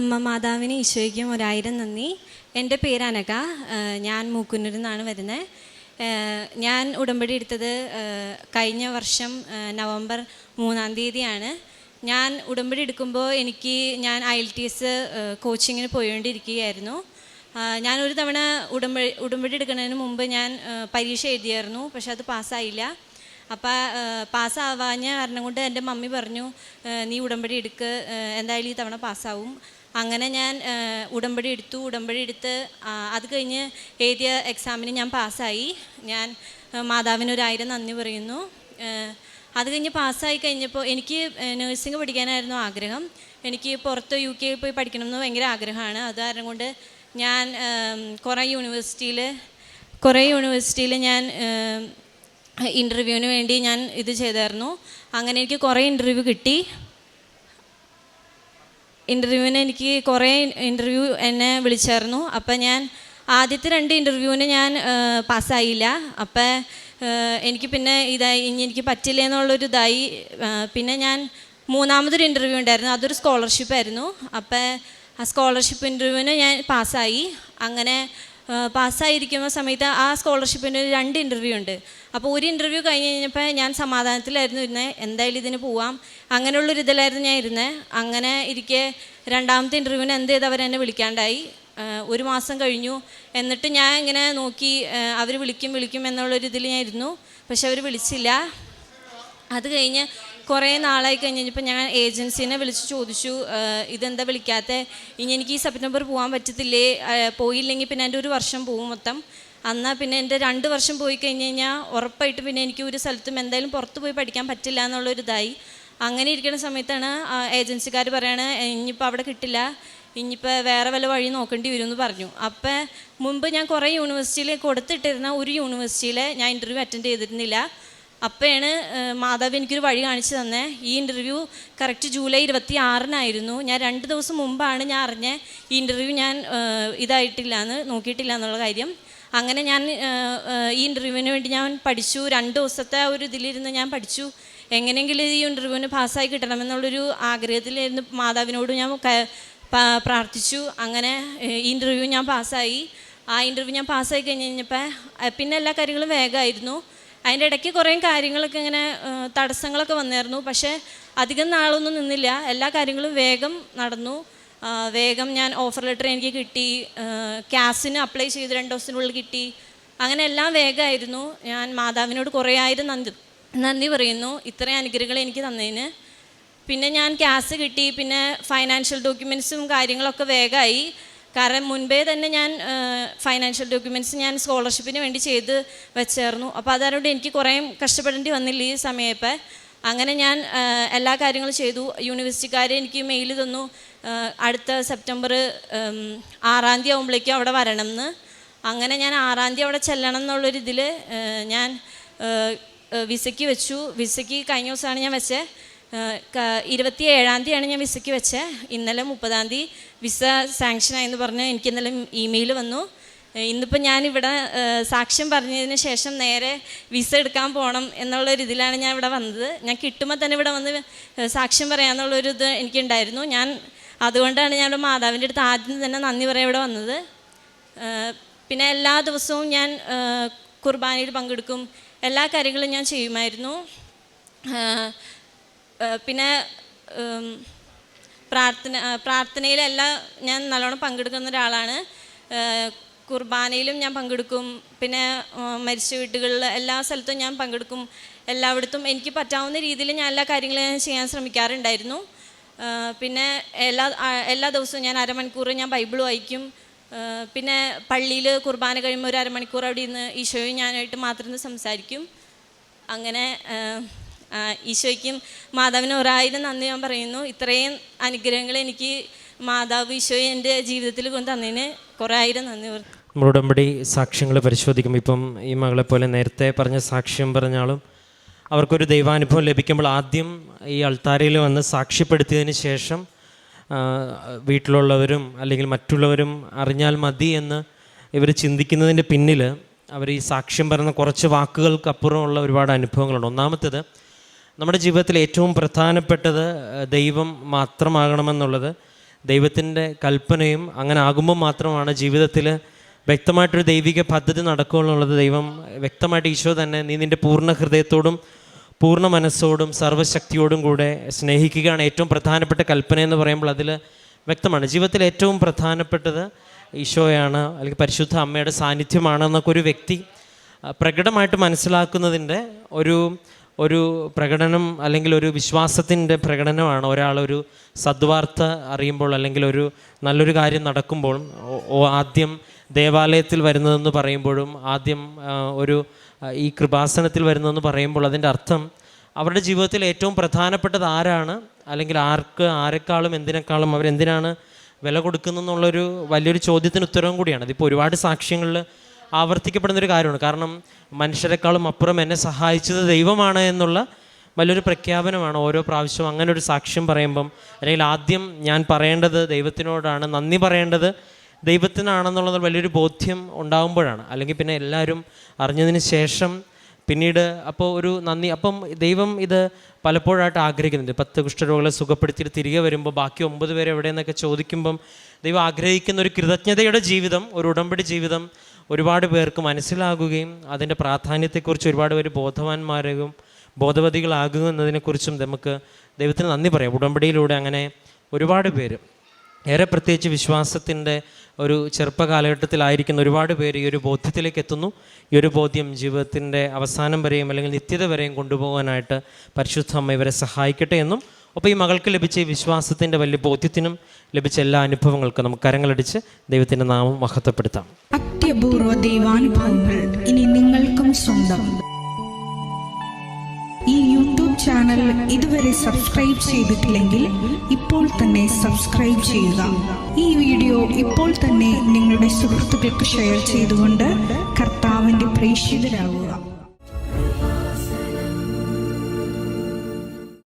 അമ്മ മാതാവിന് ഈശോയ്ക്കും ഒരായിരം നന്ദി. എന്റെ പേര് അനക ഞാൻ മൂക്കുന്നൂരിൽ നിന്നാണ് വരുന്നത് ഞാൻ ഉടമ്പടി എടുത്തത് കഴിഞ്ഞ വർഷം നവംബർ മൂന്നാം തീയതിയാണ്. ഞാൻ ഉടമ്പടി എടുക്കുമ്പോൾ എനിക്ക് ഞാൻ ഐ എൽ ടി എസ് കോച്ചിങ്ങിന് പോയിക്കൊണ്ടിരിക്കുകയായിരുന്നു ഞാൻ ഒരു തവണ ഉടമ്പടി ഉടമ്പടി എടുക്കുന്നതിന് മുമ്പ് ഞാൻ പരീക്ഷ എഴുതിയായിരുന്നു പക്ഷെ അത് പാസ്സായില്ല. അപ്പോൾ പാസ്സാവാഞ്ഞ കാരണം കൊണ്ട് എന്റെ മമ്മി പറഞ്ഞു നീ ഉടമ്പടി എടുക്ക് എന്തായാലും ഈ തവണ പാസ്സാവും. അങ്ങനെ ഞാൻ ഉടമ്പടി എടുത്തു. ഉടമ്പടി എടുത്ത് അത് കഴിഞ്ഞ് എഴുതിയ എക്സാമിന് ഞാൻ പാസ്സായി. ഞാൻ മാതാവിനൊരായിരം നന്ദി പറയുന്നു. അത് കഴിഞ്ഞ് പാസ്സായി കഴിഞ്ഞപ്പോൾ എനിക്ക് നഴ്സിംഗ് പഠിക്കാനായിരുന്നു ആഗ്രഹം. എനിക്ക് പുറത്ത് യു കെയിൽ പോയി പഠിക്കണമെന്ന് ഭയങ്കര ആഗ്രഹമാണ്. അത് കാരണം കൊണ്ട് ഞാൻ കുറേ യൂണിവേഴ്സിറ്റിയിൽ കുറേ യൂണിവേഴ്സിറ്റിയിൽ ഞാൻ ഇന്റർവ്യൂവിന് വേണ്ടി ഞാൻ ഇത് ചെയ്തായിരുന്നു. അങ്ങനെ എനിക്ക് കുറേ ഇന്റർവ്യൂ കിട്ടി. ഇന്റർവ്യൂവിന് എനിക്ക് കുറേ ഇന്റർവ്യൂ എന്നെ വിളിച്ചായിരുന്നു. അപ്പം ഞാൻ ആദ്യത്തെ രണ്ട് ഇന്റർവ്യൂവിന് ഞാൻ പാസ്സായില്ല. അപ്പം എനിക്ക് പിന്നെ ഇതായി ഇനി എനിക്ക് പറ്റില്ല എന്നുള്ളൊരു ഇതായി. പിന്നെ ഞാൻ മൂന്നാമതൊരു ഇന്റർവ്യൂ ഉണ്ടായിരുന്നു. അതൊരു സ്കോളർഷിപ്പായിരുന്നു അപ്പം ആ സ്കോളർഷിപ്പ് ഇന്റർവ്യൂവിന് ഞാൻ പാസ്സായി. അങ്ങനെ പാസ്സായിരിക്കുന്ന സമയത്ത് ആ സ്കോളർഷിപ്പിന് ഒരു രണ്ട് ഇന്റർവ്യൂ ഉണ്ട്. അപ്പോൾ ഒരു ഇന്റർവ്യൂ കഴിഞ്ഞ് കഴിഞ്ഞപ്പോൾ ഞാൻ സമാധാനത്തിലായിരുന്നു ഇരുന്നത് എന്തായാലും ഇതിന് പോവാം. അങ്ങനെയുള്ളൊരു ഇതിലായിരുന്നു ഞാൻ ഇരുന്നത് അങ്ങനെ ഇരിക്കെ രണ്ടാമത്തെ ഇന്റർവ്യൂവിന് എന്ത് ചെയ്ത് അവരെന്നെ വിളിക്കാണ്ടായി. ഒരു മാസം കഴിഞ്ഞു. എന്നിട്ട് ഞാൻ ഇങ്ങനെ നോക്കി അവർ വിളിക്കും വിളിക്കും എന്നുള്ളൊരു ഇതിൽ ഞാൻ ഇരുന്നു. പക്ഷെ അവർ വിളിച്ചില്ല. അത് കഴിഞ്ഞ് കുറേ നാളായി കഴിഞ്ഞ് കഴിഞ്ഞപ്പോൾ ഞാൻ ഏജൻസിനെ വിളിച്ച് ചോദിച്ചു "ഏഹ് ഇതെന്താ വിളിക്കാത്ത? ഇനി എനിക്ക് ഈ സെപ്റ്റംബർ പോകാൻ പറ്റത്തില്ലേ? പോയില്ലെങ്കിൽ പിന്നെ എന്റെ ഒരു വർഷം പോകും മൊത്തം. എന്നാൽ പിന്നെ എന്റെ രണ്ട് വർഷം പോയി കഴിഞ്ഞ് കഴിഞ്ഞാൽ ഉറപ്പായിട്ട് പിന്നെ എനിക്ക് ഒരു സ്ഥലത്തും എന്തായാലും പുറത്ത് പോയി പഠിക്കാൻ പറ്റില്ല എന്നുള്ളൊരിതായി. അങ്ങനെ ഇരിക്കുന്ന സമയത്താണ് ഏജൻസിക്കാർ പറയണ ഇനിയിപ്പോൾ അവിടെ കിട്ടില്ല. ഇനിയിപ്പോൾ വേറെ വല്ല വഴി നോക്കേണ്ടി വരും എന്ന് പറഞ്ഞു. അപ്പം മുമ്പ് ഞാൻ കുറേ യൂണിവേഴ്സിറ്റിയിൽ കൊടുത്തിട്ടിരുന്ന ഒരു യൂണിവേഴ്സിറ്റിയിൽ ഞാൻ ഇന്റർവ്യൂ അറ്റൻഡ് ചെയ്തിരുന്നില്ല. അപ്പോഴാണ് മാതാവ് എനിക്കൊരു വഴി കാണിച്ചു തന്നെ. ഈ ഇന്റർവ്യൂ കറക്റ്റ് ജൂലൈ ഇരുപത്തി ആറിനായിരുന്നു ഞാൻ രണ്ട് ദിവസം മുമ്പാണ് ഞാൻ അറിഞ്ഞ ഈ ഇന്റർവ്യൂ ഞാൻ ഇതായിട്ടില്ല എന്ന് നോക്കിയിട്ടില്ല എന്നുള്ള കാര്യം. അങ്ങനെ ഞാൻ ഈ ഇന്റർവ്യൂവിന് വേണ്ടി ഞാൻ പഠിച്ചു. രണ്ട് ദിവസത്തെ ഒരു ഇതിലിരുന്ന് ഞാൻ പഠിച്ചു. എങ്ങനെയെങ്കിലും ഈ ഇന്റർവ്യൂവിന് പാസ്സായി കിട്ടണമെന്നുള്ളൊരു ആഗ്രഹത്തിലായിരുന്നു മാതാവിനോട് ഞാൻ പ്രാർത്ഥിച്ചു. അങ്ങനെ ഈ ഇന്റർവ്യൂ ഞാൻ പാസ്സായി. ആ ഇന്റർവ്യൂ ഞാൻ പാസ്സായി കഴിഞ്ഞ് കഴിഞ്ഞപ്പോൾ പിന്നെ എല്ലാ കാര്യങ്ങളും വേഗമായിരുന്നു. അതിന്റെ ഇടയ്ക്ക് കുറേ കാര്യങ്ങളൊക്കെ ഇങ്ങനെ തടസ്സങ്ങളൊക്കെ വന്നിരുന്നു പക്ഷേ അധികം നാളൊന്നും നിന്നില്ല. എല്ലാ കാര്യങ്ങളും വേഗം നടന്നു. വേഗം ഞാൻ ഓഫർ ലെറ്റർ എനിക്ക് കിട്ടി. ക്യാസിന് അപ്ലൈ ചെയ്ത് രണ്ട് ദിവസത്തിനുള്ളിൽ കിട്ടി. അങ്ങനെ എല്ലാം വേഗമായിരുന്നു. ഞാൻ മാതാവിനോട് കുറേ ആയിരം നന്ദി നന്ദി പറയുന്നു. ഇത്രയും അനുഗ്രഹങ്ങൾ എനിക്ക് തന്നതിന്. പിന്നെ ഞാൻ ക്യാസ് കിട്ടി. പിന്നെ ഫൈനാൻഷ്യൽ ഡോക്യുമെൻസും കാര്യങ്ങളൊക്കെ വേഗമായി. കാരണം മുൻപേ തന്നെ ഞാൻ ഫൈനാൻഷ്യൽ ഡോക്യുമെന്റ്സ് ഞാൻ സ്കോളർഷിപ്പിന് വേണ്ടി ചെയ്ത് വെച്ചായിരുന്നു. അപ്പോൾ അതുകൊണ്ട് എനിക്ക് കുറേ കഷ്ടപ്പെടേണ്ടി വന്നില്ല ഈ സമയപ്പോൾ അങ്ങനെ ഞാൻ എല്ലാ കാര്യങ്ങളും ചെയ്തു. യൂണിവേഴ്സിറ്റിക്കാർ എനിക്ക് മെയിൽ തന്നു. അടുത്ത സെപ്റ്റംബർ ആറാം തീയതി ആകുമ്പോഴേക്കും അവിടെ വരണം എന്ന് അങ്ങനെ ഞാൻ ആറാം തീയതി അവിടെ ചെല്ലണം എന്നുള്ളൊരിതിൽ ഞാൻ വിസയ്ക്ക് വെച്ചു. വിസയ്ക്ക് കഴിഞ്ഞ ദിവസമാണ് ഞാൻ വെച്ചത് ഇരുപത്തി ഏഴാം തീയതിയാണ് ഞാൻ വിസയ്ക്ക് വെച്ചത് ഇന്നലെ മുപ്പതാം തീയതി വിസ സാങ്ഷനായെന്ന് പറഞ്ഞ് എനിക്ക് ഇന്നലെ ഇമെയിൽ വന്നു. ഇന്നിപ്പോൾ ഞാനിവിടെ സാക്ഷ്യം പറഞ്ഞതിന് ശേഷം നേരെ വിസ എടുക്കാൻ പോകണം എന്നുള്ളൊരു ഇതിലാണ് ഞാൻ ഇവിടെ വന്നത്. ഞാൻ കിട്ടുമ്പോൾ തന്നെ ഇവിടെ വന്ന് സാക്ഷ്യം പറയാമെന്നുള്ളൊരു ഇത് എനിക്കുണ്ടായിരുന്നു. ഞാൻ അതുകൊണ്ടാണ് ഞാൻ ഇവിടെ മാതാവിന്റെ അടുത്ത് ആദ്യം തന്നെ നന്ദി പറയാൻ ഇവിടെ വന്നത്. പിന്നെ എല്ലാ ദിവസവും ഞാൻ കുർബാനയിൽ പങ്കെടുക്കും. എല്ലാ കാര്യങ്ങളും ഞാൻ ചെയ്യുമായിരുന്നു. പിന്നെ പ്രാർത്ഥന പ്രാർത്ഥനയിലെല്ലാം ഞാൻ നല്ലോണം പങ്കെടുക്കുന്ന ഒരാളാണ്. കുർബാനയിലും ഞാൻ പങ്കെടുക്കും. പിന്നെ മരിച്ച വീട്ടുകളിൽ എല്ലാ സ്ഥലത്തും ഞാൻ പങ്കെടുക്കും. എല്ലായിടത്തും എനിക്ക് പറ്റാവുന്ന രീതിയിൽ ഞാൻ എല്ലാ കാര്യങ്ങളും ഞാൻ ചെയ്യാൻ ശ്രമിക്കാറുണ്ടായിരുന്നു. പിന്നെ എല്ലാ എല്ലാ ദിവസവും ഞാൻ അരമണിക്കൂർ ഞാൻ ബൈബിൾ വായിക്കും. പിന്നെ പള്ളിയിൽ കുർബാന കഴിയുമ്പോൾ ഒരു അരമണിക്കൂർ അവിടെ ഇന്ന് ഈശോയും ഞാനായിട്ട് മാത്രം സംസാരിക്കും. അങ്ങനെ ഈശോയ്ക്കും മാതാവിന് ഒരായിരം നന്ദി ഞാൻ പറയുന്നു. ഇത്രയും അനുഗ്രഹങ്ങൾ എനിക്ക് മാതാവ് ഈശോയെ എന്റെ ജീവിതത്തിൽ കൊണ്ട് തന്നതിന് കുറേ ആയിരം നന്ദി ഉടമ്പടി സാക്ഷ്യങ്ങൾ പരിശോധിക്കുമ്പോൾ ഇപ്പം ഈ മകളെ പോലെ നേരത്തെ പറഞ്ഞ സാക്ഷ്യം പറഞ്ഞാലും അവർക്കൊരു ദൈവാനുഭവം ലഭിക്കുമ്പോൾ ആദ്യം ഈ അൾത്താരയിൽ വന്ന് സാക്ഷ്യപ്പെടുത്തിയതിന് ശേഷം വീട്ടിലുള്ളവരും അല്ലെങ്കിൽ മറ്റുള്ളവരും അറിഞ്ഞാൽ മതി എന്ന് ഇവർ ചിന്തിക്കുന്നതിന്റെ പിന്നിൽ അവർ ഈ സാക്ഷ്യം പറയുന്ന കുറച്ച് വാക്കുകൾക്കപ്പുറമുള്ള ഒരുപാട് അനുഭവങ്ങളുണ്ട്. ഒന്നാമത്തേത് നമ്മുടെ ജീവിതത്തിൽ ഏറ്റവും പ്രധാനപ്പെട്ടത് ദൈവം മാത്രമാകണമെന്നുള്ളത് ദൈവത്തിന്റെ കൽപ്പനയും അങ്ങനെ ആകുമ്പോൾ മാത്രമാണ് ജീവിതത്തിൽ വ്യക്തമായിട്ടൊരു ദൈവിക പദ്ധതി നടക്കുമെന്നുള്ളത് ദൈവം വ്യക്തമായിട്ട് ഈശോ തന്നെ നീ നിന്റെ പൂർണ ഹൃദയത്തോടും പൂർണ മനസ്സോടും സർവശക്തിയോടും കൂടെ സ്നേഹിക്കുകയാണ് ഏറ്റവും പ്രധാനപ്പെട്ട കൽപ്പന എന്ന് പറയുമ്പോൾ അതിൽ വ്യക്തമാണ്. ജീവിതത്തിൽ ഏറ്റവും പ്രധാനപ്പെട്ടത് ഈശോയാണ് അല്ലെങ്കിൽ പരിശുദ്ധ അമ്മയുടെ സാന്നിധ്യമാണെന്നൊക്കെ ഒരു വ്യക്തി പ്രകടമായിട്ട് മനസ്സിലാക്കുന്നതിന്റെ ഒരു ഒരു പ്രകടനം അല്ലെങ്കിൽ ഒരു വിശ്വാസത്തിന്റെ പ്രകടനമാണ് ഒരാളൊരു സദ്വാർത്ത അറിയുമ്പോൾ അല്ലെങ്കിൽ ഒരു നല്ലൊരു കാര്യം നടക്കുമ്പോൾ ആദ്യം ദേവാലയത്തിൽ വരുന്നതെന്ന് പറയുമ്പോഴും ആദ്യം ഒരു ഈ കൃപാസനത്തിൽ വരുന്നതെന്ന് പറയുമ്പോൾ അതിന്റെ അർത്ഥം അവരുടെ ജീവിതത്തിൽ ഏറ്റവും പ്രധാനപ്പെട്ടത് ആരാണ്? അല്ലെങ്കിൽ ആർക്ക് ആരെക്കാളും എന്തിനേക്കാളും അവരെന്തിനാണ് വില കൊടുക്കുന്നതെന്നുള്ളൊരു വലിയൊരു ചോദ്യത്തിന് ഉത്തരവും കൂടിയാണ്. ഇതിപ്പോൾ ഒരുപാട് സാക്ഷ്യങ്ങളിൽ ആവർത്തിക്കപ്പെടുന്ന ഒരു കാര്യമാണ്. കാരണം മനുഷ്യരെക്കാളും അപ്പുറം എന്നെ സഹായിച്ചത് ദൈവമാണ് എന്നുള്ള വലിയൊരു പ്രഖ്യാപനമാണ് ഓരോ പ്രാവശ്യവും അങ്ങനെ ഒരു സാക്ഷ്യം പറയുമ്പം. അല്ലെങ്കിൽ ആദ്യം ഞാൻ പറയേണ്ടത് ദൈവത്തിനോടാണ് നന്ദി പറയേണ്ടത് ദൈവത്തിനാണെന്നുള്ളത് വലിയൊരു ബോധ്യം ഉണ്ടാകുമ്പോഴാണ് അല്ലെങ്കിൽ പിന്നെ എല്ലാവരും അറിഞ്ഞതിന് ശേഷം പിന്നീട് അപ്പോൾ ഒരു നന്ദി. അപ്പം ദൈവം ഇത് പലപ്പോഴായിട്ട് ആഗ്രഹിക്കുന്നുണ്ട്. പത്ത് കുഷ്ഠരോഗികളെ സുഖപ്പെടുത്തിയിട്ട് തിരികെ വരുമ്പോൾ ബാക്കി ഒമ്പത് പേരെ എവിടെയെന്നൊക്കെ ചോദിക്കുമ്പം ദൈവം ആഗ്രഹിക്കുന്ന ഒരു കൃതജ്ഞതയുടെ ജീവിതം ഒരു ഉടമ്പടി ജീവിതം ഒരുപാട് പേർക്ക് മനസ്സിലാകുകയും അതിന്റെ പ്രാധാന്യത്തെക്കുറിച്ച് ഒരുപാട് പേര് ബോധവാന്മാരും ബോധവതികളാകുക എന്നതിനെക്കുറിച്ചും നമുക്ക് ദൈവത്തിന് നന്ദി പറയാം. ഉടമ്പടിയിലൂടെ അങ്ങനെ ഒരുപാട് പേര് ഏറെ പ്രത്യേകിച്ച് വിശ്വാസത്തിന്റെ ഒരു ചെറുപ്പകാലഘട്ടത്തിലായിരിക്കുന്ന ഒരുപാട് പേര് ഈ ഒരു ബോധ്യത്തിലേക്ക് എത്തുന്നു. ഈ ഒരു ബോധ്യം ജീവിതത്തിന്റെ അവസാനം വരെയും അല്ലെങ്കിൽ നിത്യത വരെയും കൊണ്ടുപോകാനായിട്ട് പരിശുദ്ധ അമ്മ ഇവരെ സഹായിക്കട്ടെ എന്നും ഒപ്പം ഈ മകൾക്ക് ലഭിച്ച ഈ വിശ്വാസത്തിന്റെ വലിയ ബോധ്യത്തിനും ലഭിച്ച എല്ലാ അനുഭവങ്ങൾക്കും നമുക്ക് കരങ്ങളടിച്ച് ദൈവത്തിന്റെ നാമം മഹത്വപ്പെടുത്താം. അത്യപൂർവ ദൈവാനുഭവങ്ങൾ ഇനി നിങ്ങൾക്കും സ്വന്തം. ഈ യൂട്യൂബ് ചാനൽ ഇതുവരെ സബ്സ്ക്രൈബ് ചെയ്തിട്ടില്ലെങ്കിൽ ഇപ്പോൾ തന്നെ സബ്സ്ക്രൈബ് ചെയ്യുക. ഈ വീഡിയോ ഇപ്പോൾ തന്നെ നിങ്ങളുടെ സുഹൃത്തുക്കൾക്ക് ഷെയർ ചെയ്തുകൊണ്ട് കർത്താവിന്റെ പ്രേക്ഷിതരാകുക.